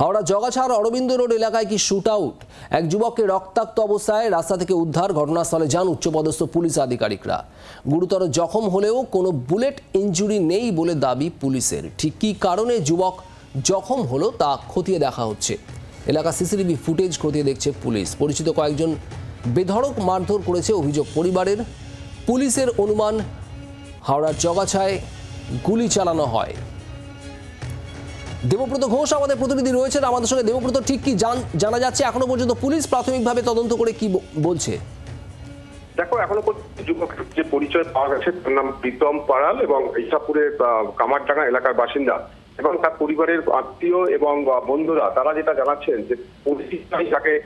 Howrah জগাছাড় Aurobindo road এলাকায় কি shoot out? এক যুবককে রক্তাক্ত অবস্থায় রাস্তা থেকে উদ্ধার ঘটনাস্থলে যান উচ্চপদস্থ পুলিশ আধিকারিকরা। গুরুতর জখম হলেও কোনো বুলেট ইনজুরি নেই বলে দাবি পুলিশের। ঠিক কী কারণে যুবক জখম হলো তা খতিয়ে দেখা হচ্ছে। এলাকা সিসিটিভি ফুটেজ খতিয়ে দেখছে পুলিশ। পরিচিত কয়েকজন বেধড়ক মারধর করেছে অভিযোগ পরিবারের। পুলিশের অনুমান হাওড়ার জগাছায় গুলি চালানো হয়। দেবব্রত ঘোষ আমাদের প্রতিনিধি রয়েছেন। আমাদের সঙ্গে দেবব্রত ঠিক কি জান- যাচ্ছে? এখনও পর্যন্ত পুলিশ প্রাথমিকভাবে তদন্ত করে কি বলছে? দেখো, এখনও যুবকের যে পরিচয় পাওয়া গেছে, তার নাম প্রীতম পাড়াল এবং ইসাপুরের কামারডাঙ্গা এলাকার বাসিন্দা এবং তার পরিবারের আত্মীয় এবং বন্ধুরা, তারা যেটা জানাচ্ছেন যে পুলিশ তাকে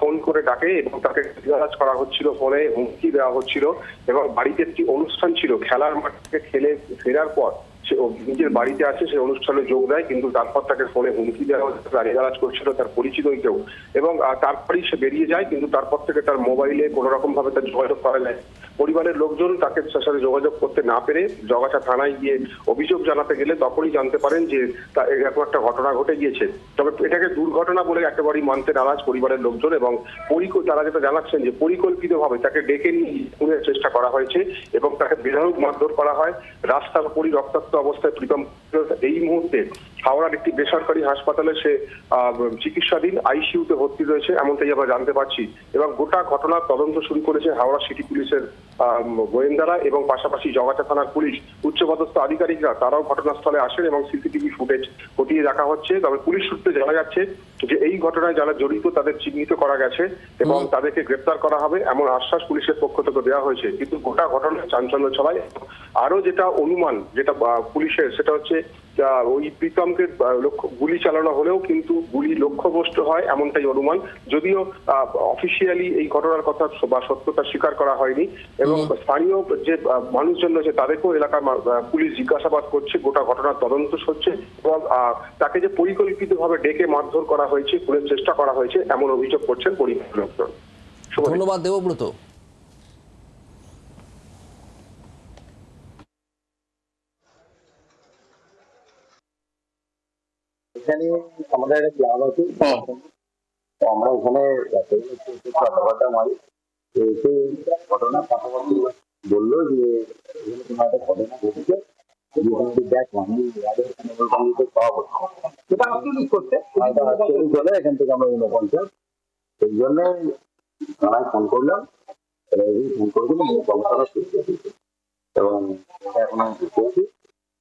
ফোন করে ডাকে এবং তাকে গালাজ করা হচ্ছিল, ফোনে হুমকি দেওয়া হচ্ছিল এবং বাড়িতে একটি অনুষ্ঠান ছিল, খেলার মাঠ থেকে খেলে, ফেরার পর সে নিজের বাড়িতে আছে, সে অনুষ্ঠানে যোগ দেয়, কিন্তু তারপর তাকে ফোনে হুমকি দেওয়া হচ্ছে গালিগালাজ করছিল, তার পরিচিতই কেউ। এবং তারপরেই সে বেরিয়ে যায়, কিন্তু তারপর থেকে তার মোবাইলে কোনো রকম ভাবে তার যোগাযোগ করা যায় পরিবারের লোকজন তাকে তার সাথে যোগাযোগ করতে না পেরে জগাছা থানায় গিয়ে অভিযোগ জানাতে গেলে তখনই জানতে পারেন যে তা এরকম একটা ঘটনা ঘটে গিয়েছে। তবে এটাকে দুর্ঘটনা বলে একেবারেই মানতে নারাজ পরিবারের লোকজন এবং তারা যেটা জানাচ্ছেন যে পরিকল্পিতভাবে তাকে ডেকে নিয়ে চেষ্টা করা হয়েছে এবং তাকে বেধড়ক মারধর করা হয়। রাস্তার উপরই রক্তাক্ত অবস্থায় প্রীতম এই মুহূর্তে হাওড়ার একটি বেসরকারি হাসপাতালে সে চিকিৎসাধীন আইসিইউতে ভর্তি রয়েছে এমনটাই আমরা জানতে পারছি। এবং গোটা ঘটনার তদন্ত শুরু করেছে হাওড়া সিটি পুলিশের গোয়েন্দারা এবং পাশাপাশি জগাচা থানার পুলিশ। উচ্চপদস্থ আধিকারিকরা তারাও ঘটনাস্থলে আসেন এবং সিসিটিভি ফুটেজ খতিয়ে দেখা হচ্ছে। তবে পুলিশ সূত্রে জানা যাচ্ছে যে এই ঘটনায় যারা জড়িত তাদের চিহ্নিত করা গেছে এবং তাদেরকে গ্রেপ্তার করা হবে এমন আশ্বাস পুলিশের পক্ষ থেকে দেওয়া হয়েছে। কিন্তু গোটা ঘটনায় চাঞ্চল্য ছড়ায়। আরও যেটা অনুমান যেটা পুলিশের সেটা হচ্ছে ওই প্রীতমকে লক্ষ্য গুলি চালানো হলেও কিন্তু গুলি লক্ষ্যভ্রষ্ট হয় এমনটাই অনুমান। যদিও অফিসিয়ালি এই ঘটনার কথা বা সত্যতা স্বীকার করা হয়নি। এবং স্থানীয় যে মানুষজন রয়েছে তাদেরকেও এলাকার পুলিশ জিজ্ঞাসাবাদ করছে গোটা ঘটনার তদন্ত হচ্ছে এবং তাকে যে পরিকল্পিতভাবে ডেকে মারধর করা হয়েছে খুনের চেষ্টা করা হয়েছে এমন অভিযোগ করছেন পরিবারের লোকজন ধন্যবাদ দেবব্রত। এখানে আমাদের একটা ক্লাব আছে। তো আমরা ওখানে কথাবার্তা মারি তো ঘটনা পাশাপাশি বলল যে এখানে তোমার একটা ঘটনা ঘটেছে দেখো আমি আগে এখানে করতে থেকে আমরা সেই জন্য থানায় ফোন করলাম। ফোন এবং এটা এখন আমি করছি